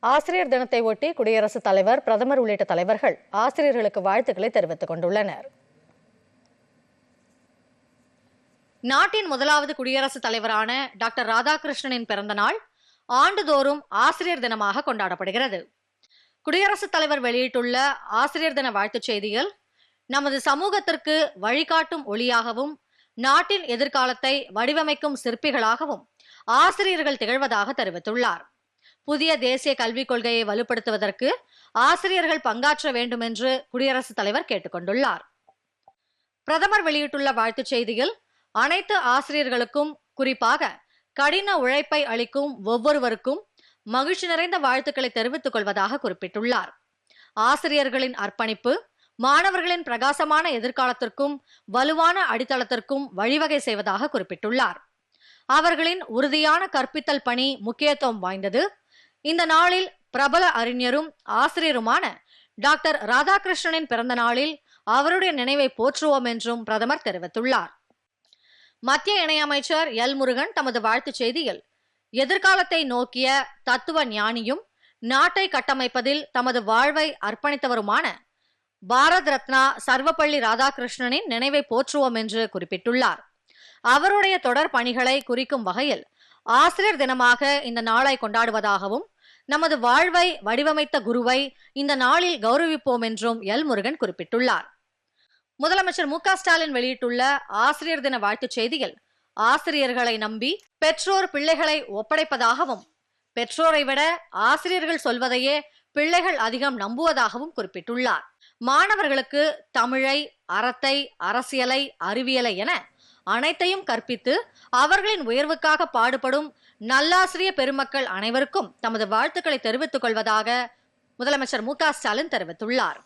ஆசிரியர் தினத்தை ஒட்டி குடியரசுத் தலைவர் பிரதமர் உள்ளிட்ட தலைவர்கள் ஆசிரியர்களுக்கு வாழ்த்துக்களை தெரிவித்துக் கொண்டுள்ளனர். நாட்டின் முதலாவது குடியரசுத் தலைவரான டாக்டர் ராதாகிருஷ்ணனின் பிறந்த நாள் ஆண்டுதோறும் ஆசிரியர் தினமாக கொண்டாடப்படுகிறது. குடியரசுத் தலைவர் வெளியிட்டுள்ள ஆசிரியர் தின வாழ்த்துச் செய்தியில் நமது சமூகத்திற்கு வழிகாட்டும் ஒளியாகவும் நாட்டின் எதிர்காலத்தை வடிவமைக்கும் சிற்பிகளாகவும் ஆசிரியர்கள் திகழ்வதாக தெரிவித்துள்ளார். புதிய தேசிய கல்விக் கொள்கையை வலுப்படுத்துவதற்கு ஆசிரியர்கள் பங்காற்ற வேண்டும் என்று குடியரசுத் தலைவர் கேட்டுக்கொண்டுள்ளார். பிரதமர் வெளியிட்டுள்ள வாழ்த்துச் செய்தியில் அனைத்து ஆசிரியர்களுக்கும் குறிப்பாக கடின உழைப்பை அளிக்கும் ஒவ்வொருவருக்கும் மகிழ்ச்சி நிறைந்த வாழ்த்துக்களை தெரிவித்துக் கொள்வதாக குறிப்பிட்டுள்ளார். ஆசிரியர்களின் அர்ப்பணிப்பு மாணவர்களின் பிரகாசமான எதிர்காலத்திற்கும் வலுவான அடித்தளத்திற்கும் வழிவகை செய்வதாக குறிப்பிட்டுள்ளார். அவர்களின் உறுதியான கற்பித்தல் பணி முக்கியத்துவம் வாய்ந்தது இந்த நாளில் பிரபல அறிஞரும் ஆசிரியருமான டாக்டர் ராதாகிருஷ்ணனின் பிறந்த நாளில் அவருடைய நினைவை போற்றுவோம் என்றும் பிரதமர் தெரிவித்துள்ளார். மத்திய இணையமைச்சர் எல் முருகன் தமது வாழ்த்துச் செய்தியில் எதிர்காலத்தை நோக்கிய தத்துவ ஞானியும் நாட்டை கட்டமைப்பதில் தமது வாழ்வை அர்ப்பணித்தவருமான பாரத் ரத்னா சர்வப்பள்ளி ராதாகிருஷ்ணனின் நினைவை போற்றுவோம் என்று குறிப்பிட்டுள்ளார். அவருடைய தொடர் பணிகளை குறிக்கும் வகையில் ஆசிரியர் தினமாக இந்த நாளை கொண்டாடுவதாகவும் நமது வாழ்வை வடிவமைத்த குருவை இந்த நாளில் கௌரவிப்போம் என்றும் எல் முருகன் குறிப்பிட்டுள்ளார். முதலமைச்சர் மு ஸ்டாலின் வெளியிட்டுள்ள ஆசிரியர் தின வாழ்த்துச் செய்தியில் ஆசிரியர்களை நம்பி பெற்றோர் பிள்ளைகளை ஒப்படைப்பதாகவும் பெற்றோரை விட ஆசிரியர்கள் சொல்வதையே பிள்ளைகள் அதிகம் நம்புவதாகவும் குறிப்பிட்டுள்ளார். மாணவர்களுக்கு தமிழை அறத்தை அரசியலை அறிவியலை என அனைத்தையும் கற்பித்து அவர்களின் உயர்வுக்காக பாடுபடும் நல்லாசிரிய பெருமக்கள் அனைவருக்கும் தமது வாழ்த்துக்களை தெரிவித்துக் கொள்வதாக முதலமைச்சர் மு க ஸ்டாலின் தெரிவித்துள்ளார்.